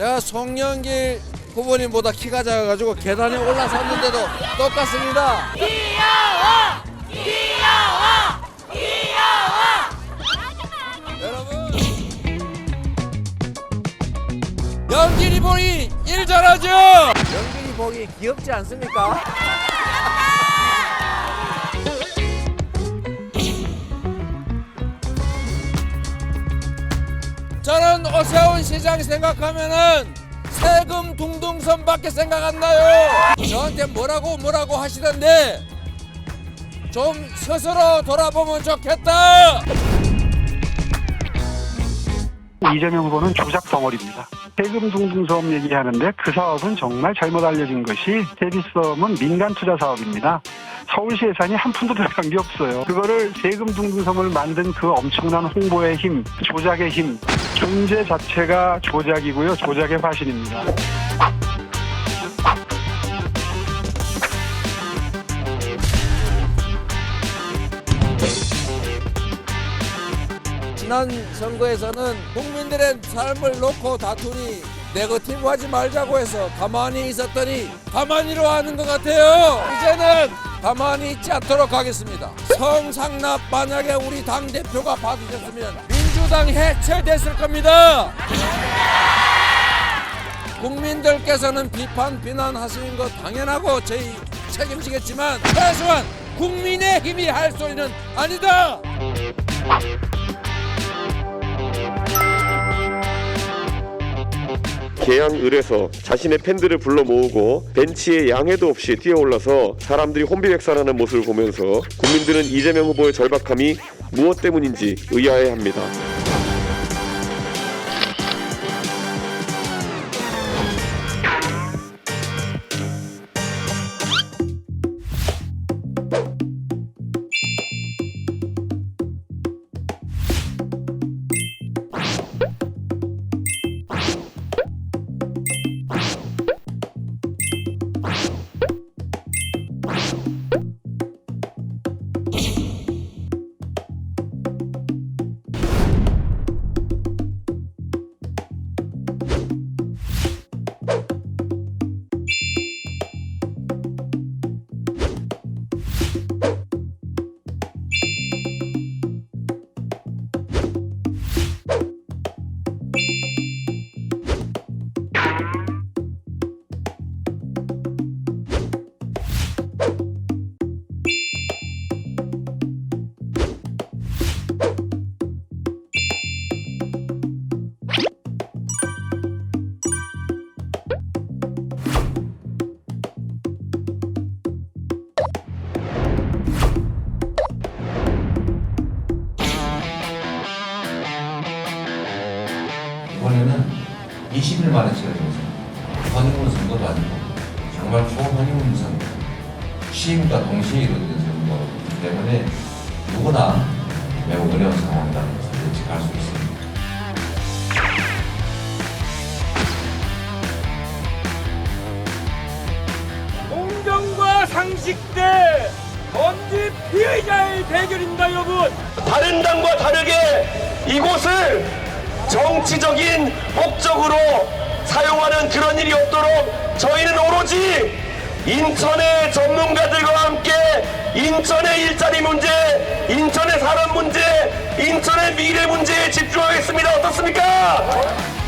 제가 송영길 후보님보다 키가 작아가지고 계단에 올라섰는데도 똑같습니다. 여러분 영길이 보이 일 잘하죠? 영길이 보기 귀엽지 않습니까? 저는 오세훈 시장 생각하면은 세금 둥둥선밖에 생각 안 나요. 저한테 뭐라고 뭐라고 하시던데 좀 스스로 돌아보면 좋겠다. 이재명 후보는 조작 덩어리입니다. 세금 둥둥섬 얘기하는데 그 사업은 정말 잘못 알려진 것이 세비섬은 민간 투자 사업입니다. 서울시 예산이 한 푼도 들어간 게 없어요. 그거를 세금 둥둥섬을 만든 그 엄청난 홍보의 힘, 조작의 힘, 존재 자체가 조작이고요. 조작의 화신입니다. 지난 선거에서는 국민들의 삶을 놓고 다투니 네거티브 하지 말자고 해서 가만히 있었더니 가만히로 하는 것 같아요. 이제는 가만히 있지 않도록 하겠습니다. 성상납 만약에 우리 당 대표가 받으셨으면 민주당 해체됐을 겁니다. 국민들께서는 비판 비난하시는 거 당연하고 저희 책임지겠지만 최소한 국민의 힘이 할 소리는 아니다. 개항을에서 자신의 팬들을 불러 모으고 벤치에 양해도 없이 뛰어올라서 사람들이 혼비백산하는 모습을 보면서 국민들은 이재명 후보의 절박함이 무엇 때문인지 의아해합니다. 20일 만에 치러지면서 허니문 선거도 아니고 정말 초허니문 선거 시임과 동시에 이루어지는 선거이기 때문에 누구나 매우 어려운 상황이라는 것을 예측할 수 있습니다. 공정과 상식 대 범죄 피해자의 대결입니다 여러분. 다른 당과 다르게 이곳을 정치적인 목적으로 사용하는 그런 일이 없도록 저희는 오로지 인천의 전문가들과 함께 인천의 일자리 문제, 인천의 사람 문제, 인천의 미래 문제에 집중하겠습니다. 어떻습니까?